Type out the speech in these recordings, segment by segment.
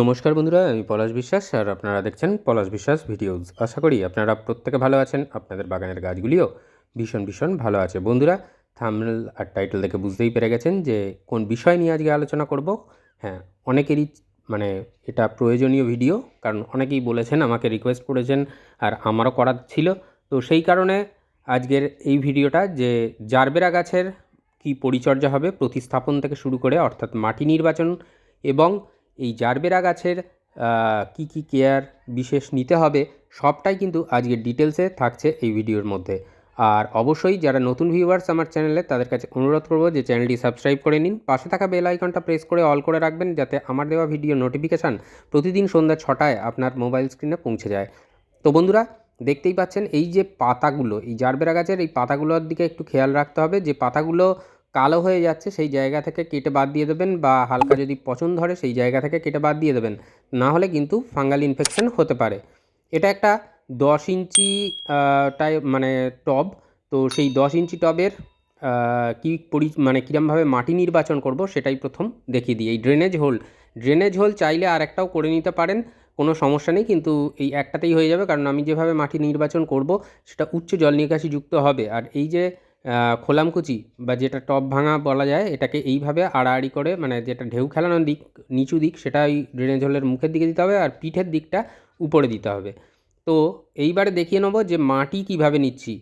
নমস্কার বন্ধুরা, আমি পলাশ বিশ্বাস আর আপনারা দেখছেন পলাশ বিশ্বাস ভিডিওজ আশা করি আপনারা প্রত্যেকে ভালো আছেন, আপনাদের বাগানের গাছগুলিও ভীষণ ভীষণ ভালো আছে। বন্ধুরা থামনেল আর টাইটেল দেখে বুঝতেই পেরে গেছেন যে কোন বিষয় নিয়ে আজকে আলোচনা করব। হ্যাঁ অনেকেরই মানে এটা প্রয়োজনীয় ভিডিও, কারণ অনেকেই বলেছেন, আমাকে রিকোয়েস্ট করেছেন আর আমারও করার ছিল। তো সেই কারণে আজকের এই ভিডিওটা যে জারবেরা গাছের কি পরিচর্যা হবে, প্রতিস্থাপন থেকে শুরু করে অর্থাৎ মাটি নির্বাচন এবং এই জারবেরা গাছের কি কি কেয়ার বিশেষ নিতে হবে, সবটাই কিন্তু আজকের ডিটেলসে থাকছে এই ভিডিওর মধ্যে। আর অবশ্যই যারা নতুন ভিউয়ার্স আমার চ্যানেলে তাদের কাছে অনুরোধ করব যে চ্যানেলটি সাবস্ক্রাইব করে নিন। পাশে থাকা বেল আইকনটা প্রেস করে অল করে রাখবেন, যাতে আমার দেওয়া ভিডিও নোটিফিকেশান প্রতিদিন সন্ধ্যা ছটায় আপনার মোবাইল স্ক্রিনে পৌঁছে যায়। তো বন্ধুরা, দেখতেই পাচ্ছেন, এই যে পাতাগুলো, এই জারবেরা গাছের এই পাতাগুলোর দিকে একটু খেয়াল রাখতে হবে, যে পাতাগুলো কালো হয়ে যাচ্ছে, সেই জায়গা থেকে কেটে বাদ দিয়ে দেবেন বা হালকা যদি পচন ধরে সেই জায়গা থেকে কেটে বাদ দিয়ে দেবেন। না হলে কিন্তু ফাঙ্গাল ইনফেকশন হতে পারে। এটা একটা দশ ইঞ্চি টাই মানে টব। তো সেই দশ ইঞ্চি টবের কী পরি মানে কীরমভাবে মাটি নির্বাচন করব সেটাই প্রথম দেখিয়ে দিই। এই ড্রেনেজ হোল ড্রেনেজ হোল চাইলে আর একটাও করে নিতে পারেন, কোনো সমস্যা নেই। কিন্তু এই একটাতেই হয়ে যাবে। কারণ আমি যেভাবে মাটি নির্বাচন করব, সেটা উচ্চ জল নিকাশি যুক্ত হবে। আর এই যে খোলামকুচি বা যেটা টপ ভাঙা বলা যায়, এটাকে এইভাবে আড়াআড়ি করে মানে যেটা ঢেউ খেলানোর দিক, নিচু দিক সেটা ওই ড্রেনেজ হোলের মুখের দিকে দিতে হবে আর পিঠের দিকটা উপরে দিতে হবে। তো এইবারে দেখিয়ে নেব যে মাটি কীভাবে নিচ্ছি।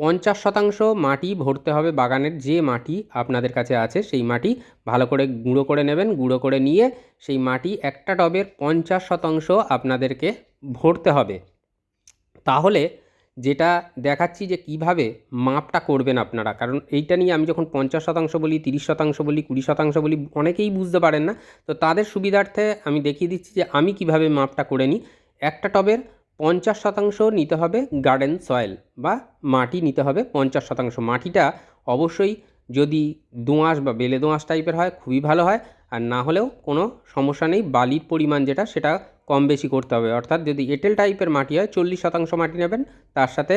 পঞ্চাশ শতাংশ মাটি ভরতে হবে বাগানের যে মাটি আপনাদের কাছে আছে, সেই মাটি ভালো করে গুঁড়ো করে নেবেন, গুঁড়ো করে নিয়ে সেই মাটি একটা টবের পঞ্চাশ শতাংশ আপনাদেরকে ভরতে হবে। তাহলে যেটা দেখাচ্ছি যে কীভাবে মাপটা করবেন আপনারা। কারণ এইটা নিয়ে আমি যখন পঞ্চাশ শতাংশ বলি, তিরিশ শতাংশ বলি, কুড়ি শতাংশ বলি, অনেকেই বুঝতে পারেন না। তো তাদের সুবিধার্থে আমি দেখিয়ে দিচ্ছি যে আমি কীভাবে মাপটা করে নিই। একটা টবের পঞ্চাশ শতাংশ নিতে হবে গার্ডেন সয়েল বা মাটি নিতে হবে পঞ্চাশ শতাংশ। মাটিটা অবশ্যই যদি দোঁয়াশ বা বেলে দোঁয়াশ টাইপের হয়, খুবই ভালো হয়। আর না হলেও কোনো সমস্যা নেই, বালির পরিমাণ যেটা সেটা কম বেশি করতে হবে। অর্থাৎ যদি এঁটেল টাইপের মাটি হয়, চল্লিশ শতাংশ মাটি নেবেন, তার সাথে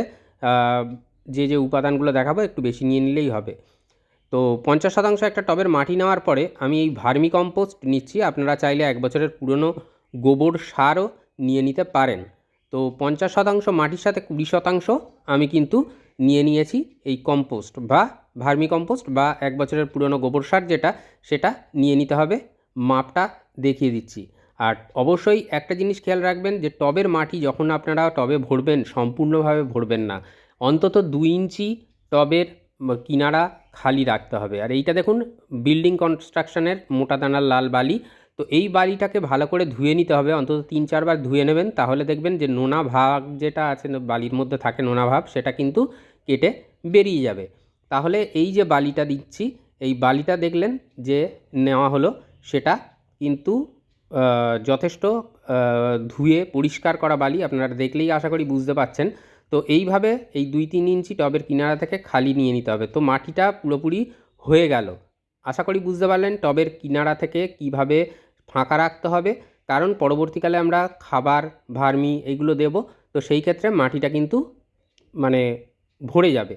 যে যে উপাদানগুলো দেখাবো একটু বেশি নিয়ে নিলেই হবে। তো পঞ্চাশ শতাংশ একটা টবের মাটি নেওয়ার পরে আমি এই ভার্মি কম্পোস্ট নিচ্ছি, আপনারা চাইলে এক বছরের পুরনো গোবর সারও নিয়ে নিতে পারেন। তো পঞ্চাশ শতাংশ মাটির সাথে কুড়ি শতাংশ আমি কিন্তু নিয়ে নিয়েছি এই কম্পোস্ট বা ভার্মি কম্পোস্ট বা এক বছরের পুরনো গোবর সার যেটা, সেটা নিয়ে নিতে হবে। মাপটা দেখিয়ে দিচ্ছি। আর অবশ্যই একটা জিনিস খেয়াল রাখবেন যে টবের মাটি যখন আপনারা টবে ভরবেন, সম্পূর্ণভাবে ভরবেন না। অন্তত দুই ইঞ্চি টবের কিনারা খালি রাখতে হবে। আর এইটা দেখুন বিল্ডিং কনস্ট্রাকশনের মোটা দানার লাল বালি। তো এই বালিটাকে ভালো করে ধুয়ে নিতে হবে। অন্তত তিন চারবার ধুয়ে নেবেন। তাহলে দেখবেন যে নোনা ভাগ যেটা আছে, বালির মধ্যে থাকে নোনা ভাব, সেটা কিন্তু কেটে বেরিয়ে যাবে। তাহলে এই যে বালিটা দিচ্ছি, এই বালিটা দেখলেন যে নেওয়া হলো, সেটা কিন্তু যথেষ্ট ধুয়ে পরিষ্কার করা বালি। আপনারা দেখলেই আশা করি বুঝতে পাচ্ছেন তো এইভাবে এই দুই তিন ইঞ্চি টবের কিনারা থেকে খালি নিয়ে নিতে হবে। তো মাটিটা পুরোপুরি হয়ে গেল। আশা করি বুঝতে পারলেন টবের কিনারা থেকে কীভাবে ফাঁকা রাখতে হবে। কারণ পরবর্তীকালে আমরা খাবার, ভার্মি এগুলো দেব। তো সেই ক্ষেত্রে মাটিটা কিন্তু মানে ভরে যাবে।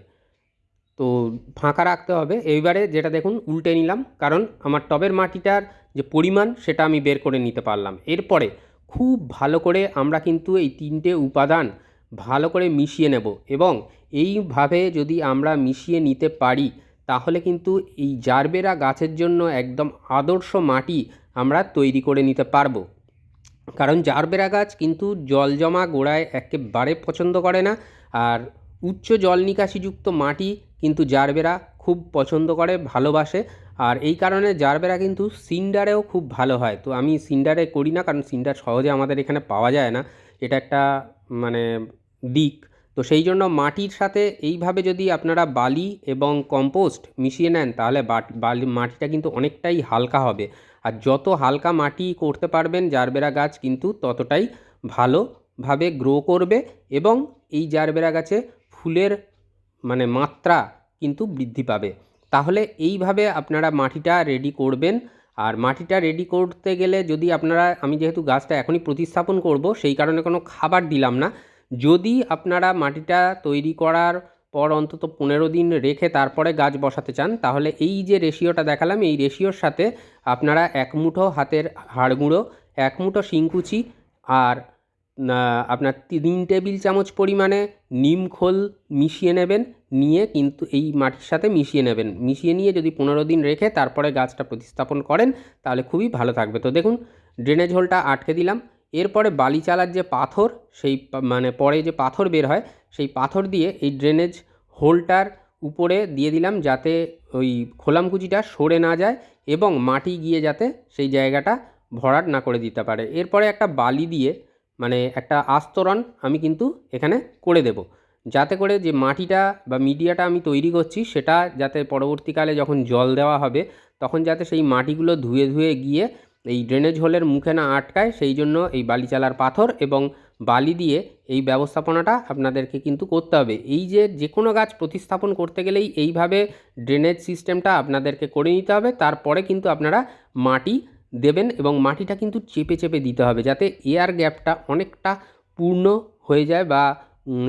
তো ফাঁকা রাখতে হবে। এইবারে যেটা দেখুন, উল্টে নিলাম। কারণ আমার টবের মাটিটার যে পরিমাণ, সেটা আমি বের করে নিতে পারলাম। এরপরে খুব ভালো করে আমরা কিন্তু এই তিনটে উপাদান ভালো করে মিশিয়ে নেব এবং এইভাবে যদি আমরা মিশিয়ে নিতে পারি, তাহলে কিন্তু এই জারবেরা গাছের জন্য একদম আদর্শ মাটি আমরা তৈরি করে নিতে পারব। কারণ জারবেরা গাছ কিন্তু জল জমা গোড়ায় একেবারে পছন্দ করে না। আর উচ্চ জল নিকাশিযুক্ত মাটি কিন্তু জারবেরা খুব পছন্দ করে, ভালোবাসে। আর এই কারণে জারবেরা কিন্তু সিন্ডারেও খুব ভালো হয়। তো আমি সিন্ডারে করি না, কারণ সিন্ডার সহজে আমাদের এখানে পাওয়া যায় না। এটা একটা মানে দিক। তো সেই জন্য মাটির সাথে এইভাবে যদি আপনারা বালি এবং কম্পোস্ট মিশিয়ে নেন, তাহলে বালি, মাটিটা কিন্তু অনেকটাই হালকা হবে। আর যত হালকা মাটি করতে পারবেন জারবেরা গাছ কিন্তু ততটাই ভালোভাবে গ্রো করবে এবং এই জারবেরা গাছে ফুলের মানে মাত্রা কিন্তু বৃদ্ধি পাবে। তাহলে এইভাবে আপনারা মাটিটা রেডি করবেন। আর মাটিটা রেডি করতে গেলে যদি আপনারা, আমি যেহেতু গাছটা এখনই প্রতিস্থাপন করব, সেই কারণে কোনো খাবার দিলাম না। যদি আপনারা মাটিটা তৈরি করার পর অন্তত পনেরো দিন রেখে তারপরে গাছ বসাতে চান, তাহলে এই যে রেশিওটা দেখালাম, এই রেশিওর সাথে আপনারা এক মুঠো হাতের হাড়গুঁড়ো এক মুঠো শিংকুচি আর আপনার তিন টেবিল চামচ পরিমাণে নিম খোল মিশিয়ে নেবেন, নিয়ে কিন্তু এই মাটির সাথে মিশিয়ে নেবেন। মিশিয়ে নিয়ে যদি পনেরো দিন রেখে তারপরে গাছটা প্রতিস্থাপন করেন, তাহলে খুবই ভালো থাকবে। তো দেখুন, ড্রেনেজ হোলটা আটকে দিলাম। এরপরে বালি চালার যে পাথর, সেই মানে পরে যে পাথর বের হয়, সেই পাথর দিয়ে এই ড্রেনেজ হোলটার উপরে দিয়ে দিলাম যাতে ওই খোলামকুচিটা সরে না যায় এবং মাটি গিয়ে যাতে সেই জায়গাটা ভরাট না করে দিতে পারে। এরপরে একটা বালি দিয়ে মানে একটা আস্তরণ আমি কিন্তু এখানে করে দেব। যাতে করে যে মাটিটা বা মিডিয়াটা আমি তৈরি করছি, সেটা যাতে পরবর্তীকালে যখন জল দেওয়া হবে, তখন যাতে সেই মাটিগুলো ধুয়ে ধুয়ে গিয়ে এই ড্রেনেজ হোলের মুখে না আটকায়, সেই জন্য এই বালিচালার পাথর এবং বালি দিয়ে এই ব্যবস্থাপনাটা আপনাদেরকে কিন্তু করতে হবে। এই যে যে কোনো গাছ প্রতিস্থাপন করতে গেলেই এইভাবে ড্রেনেজ সিস্টেমটা আপনাদেরকে করে নিতে হবে। তারপরে কিন্তু আপনারা মাটি দেবেন এবং মাটিটা কিন্তু চেপে চেপে দিতে হবে যাতে এয়ার গ্যাপটা অনেকটা পূর্ণ হয়ে যায় বা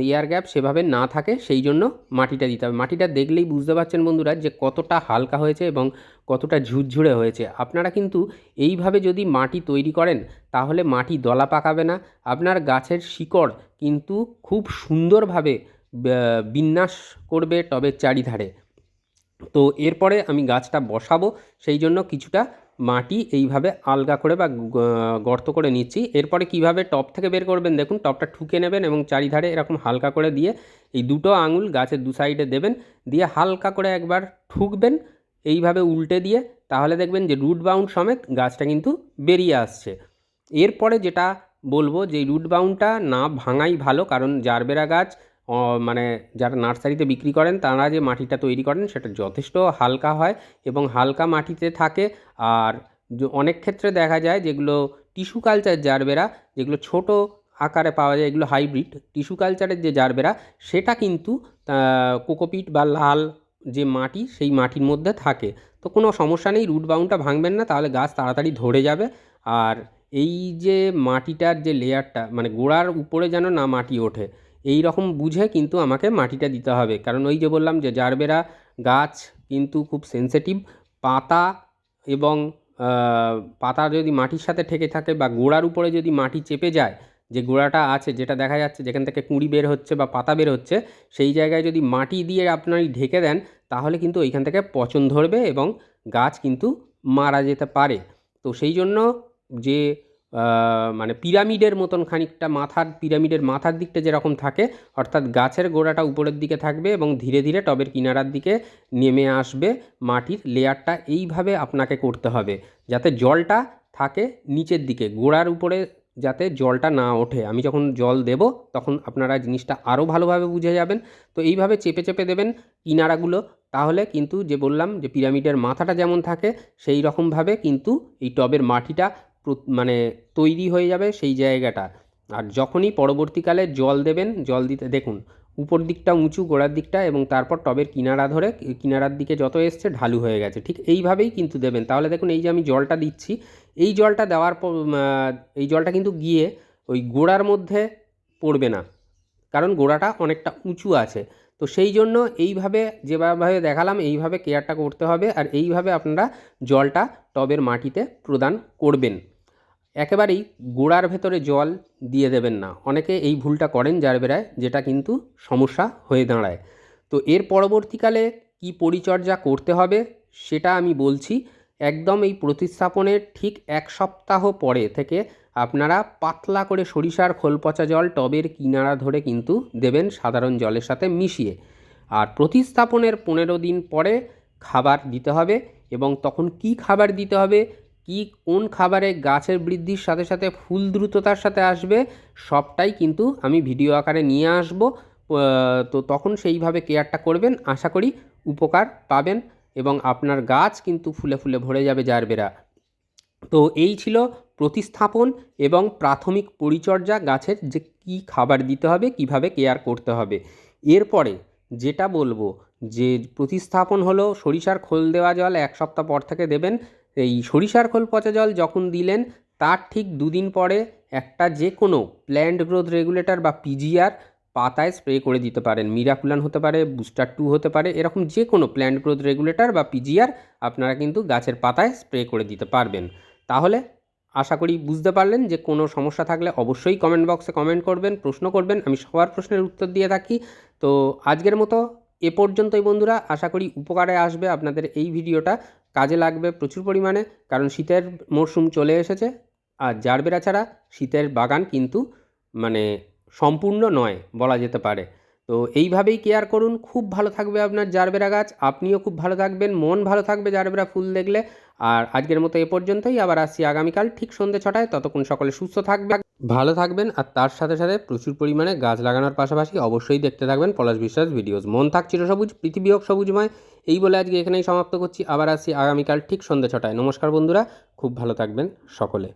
এয়ার গ্যাপ সেভাবে না থাকে, সেই জন্য মাটিটা দিতে হবে। মাটিটা দেখলেই বুঝতে পারছেন বন্ধুরা যে কতটা হালকা হয়েছে এবং কতটা ঝুরঝুরে হয়েছে। আপনারা কিন্তু এইভাবে যদি মাটি তৈরি করেন, তাহলে মাটি দলা পাকাবে না। আপনার গাছের শিকড় কিন্তু খুব সুন্দরভাবে বিন্যাস করবে টবের চারিধারে। তো এরপরে আমি গাছটা বসাবো, সেই জন্য কিছুটা মাটি এইভাবে আলগা করে বা গর্ত করে নিচ্ছি। এরপরে কীভাবে টপ থেকে বের করবেন দেখুন, টপটা ঠুকে নেবেন এবং চারিধারে এরকম হালকা করে দিয়ে এই দুটো আঙুল গাছের দু সাইডে দেবেন, দিয়ে হালকা করে একবার ঠুকবেন, এইভাবে উল্টে দিয়ে তাহলে দেখবেন যে রুট বাউন্ড সমেত গাছটা কিন্তু বেরিয়ে আসছে। এরপরে যেটা বলব যে রুট বাউন্ডটা না ভাঙাই ভালো, কারণ জারবেরা গাছ মানে যারা নার্সারিতে বিক্রি করেন, তারা যে মাটিটা তৈরি করেন সেটা যথেষ্ট হালকা হয় এবং হালকা মাটিতে থাকে। আর অনেক ক্ষেত্রে দেখা যায় যেগুলো টিস্যু কালচার জারবেরা, যেগুলো ছোট আকারে পাওয়া যায়, এগুলো হাইব্রিড টিস্যু কালচারের যে জারবেরা, সেটা কিন্তু কোকোপিট বা লাল যে মাটি, সেই মাটির মধ্যে থাকে। তো কোনো সমস্যা নেই, রুট বাউন্ডটা ভাঙবেন না, তাহলে গাছ তাড়াতাড়ি ধরে যাবে। আর এই যে মাটিটার যে লেয়ারটা মানে গোড়ার উপরে যেন না মাটি ওঠে এই রকম বুঝে কিন্তু আমাকে মাটিটা দিতে হবে। কারণ ওই যে বললাম যে জারবেরা গাছ কিন্তু খুব সেনসিটিভ পাতা এবং পাতা যদি মাটির সাথে ঠেকে থাকে বা গোড়ার উপরে যদি মাটি চেপে যায়, যে গোড়াটা আছে যেটা দেখা যাচ্ছে যেখান থেকে কুঁড়ি বের হচ্ছে বা পাতা বের হচ্ছে, সেই জায়গায় যদি মাটি দিয়ে আপনার ঢেকে দেন, তাহলে কিন্তু ওইখান থেকে পচন ধরবে এবং গাছ কিন্তু মারা যেতে পারে। তো সেই জন্য যে মানে পিরামিডের মতন খানিকটা মাথার, পিরামিডের মাথার দিকটা যেরকম থাকে, অর্থাৎ গাছের গোড়াটা উপরের দিকে থাকবে এবং ধীরে ধীরে টবের কিনারার দিকে নেমে আসবে মাটির লেয়ারটা। এইভাবে আপনাকে করতে হবে যাতে জলটা থাকে নিচের দিকে, গোড়ার উপরে যাতে জলটা না ওঠে। আমি যখন জল দেব তখন আপনারা জিনিসটা আরও ভালোভাবে বুঝে যাবেন। তো এইভাবে চেপে চেপে দেবেন কিনারাগুলো, তাহলে কিন্তু যে বললাম যে পিরামিডের মাথাটা যেমন থাকে, সেই রকমভাবে কিন্তু এই টবের মাটিটা মানে তৈরি হয়ে যাবে সেই জায়গাটা। আর যখনই পরবর্তীকালে জল দেবেন, জল দিতে, দেখুন, উপর দিকটা উঁচু, গোড়ার দিকটা এবং তারপর টবের কিনারা ধরে, কিনারার দিকে যত এসছে ঢালু হয়ে গেছে। ঠিক এইভাবেই কিন্তু দেবেন। তাহলে দেখুন, এই যে আমি জলটা দিচ্ছি, এই জলটা দেওয়ার পর এই জলটা কিন্তু গিয়ে ওই গোড়ার মধ্যে পড়বে না। কারণ গোড়াটা অনেকটা উঁচু আছে। তো সেই জন্য এইভাবে, যেভাবে দেখালাম, এইভাবে কেয়ারটা করতে হবে। আর এইভাবে আপনারা জলটা টবের মাটিতে প্রদান করবেন। একেবারেই গোড়ার ভেতরে জল দিয়ে দেবেন না। অনেকে এই ভুলটা করেন যার বেড়ায় যেটা কিন্তু সমস্যা হয়ে দাঁড়ায়। তো এর পরবর্তীকালে কি পরিচর্যা করতে হবে সেটা আমি বলছি, একদম এই প্রতিস্থাপনের ঠিক এক সপ্তাহ পরে থেকে আপনারা পাতলা করে সরিষার খোল পচা জল টবের কিনারা ধরে কিন্তু দেবেন সাধারণ জলের সাথে মিশিয়ে। আর প্রতিস্থাপনের পনেরো দিন পরে খাবার দিতে হবে এবং তখন কি খাবার দিতে হবে কি কোন খাবারে গাছের বৃদ্ধির সাথে সাথে ফুল দ্রুততার সাথে আসবে সবটাই কিন্তু আমি ভিডিও আকারে নিয়ে আসব। তো তখন সেইভাবে কেয়ারটা করবেন, আশা করি উপকার পাবেন এবং আপনার গাছ কিন্তু ফুলে ফুলে ভরে যাবে জারবেরা। তো এই ছিল প্রতিস্থাপন এবং প্রাথমিক পরিচর্যা গাছের যে কী খাবার দিতে হবে, কীভাবে কেয়ার করতে হবে। এরপরে যেটা বলব যে প্রতিস্থাপন হলো সরিষার খোল দেওয়া জল এক সপ্তাহ পর থেকে দেবেন এই সরিষার খোল পচা জল যখন দিলেন, তার ঠিক দুদিন পরে একটা যে কোনো প্ল্যান্ট গ্রোথ রেগুলেটর বা পিজিআর পাতায় স্প্রে করে দিতে পারেন। মিরাকুলান হতে পারে বুস্টার টু হতে পারে, এরকম যে কোনো প্ল্যান্ট গ্রোথ রেগুলেটর বা পিজিআর আপনারা কিন্তু গাছের পাতায় স্প্রে করে দিতে পারবেন। তাহলে আশা করি বুঝতে পারলেন যে কোনো সমস্যা থাকলে অবশ্যই কমেন্ট বক্সে কমেন্ট করবেন, প্রশ্ন করবেন, আমি সবার প্রশ্নের উত্তর দিয়ে থাকি। তো আজকের মতো এ পর্যন্তই বন্ধুরা, আশা করি উপকারে আসবে আপনাদের এই ভিডিওটা। কাজে লাগবে প্রচুর পরিমাণে, কারণ শীতের মরশুম চলে এসেছে। আর জারবেরা ছাড়া শীতের বাগান কিন্তু মানে সম্পূর্ণ নয় বলা যেতে পারে। তো এইভাবেই কেয়ার করুন। খুব ভালো থাকবে আপনার জারবেরা গাছ। আপনিও খুব ভালো থাকবেন। মন ভালো থাকবে জারবেরা ফুল দেখলে। আর আজকের মতো এ পর্যন্তই। আবার আসছি আগামীকাল ঠিক সন্ধ্যে ছটায়। ততক্ষণ সকলে সুস্থ থাকবে ভালো থাকবেন। আর তার সাথে সাথে প্রচুর পরিমাণে গাছ লাগানোর পাশাপাশি অবশ্যই দেখতে থাকবেন পলাশ বিশ্বাস ভিডিওস মন থাক চিরসবুজ পৃথিবী হোক সবুজময়। এই বলে আজকে এখানেই সমাপ্ত করছি। আবার আসছি আগামীকাল ঠিক সন্ধ্যে ছটায়। নমস্কার বন্ধুরা। খুব ভালো থাকবেন সকলে।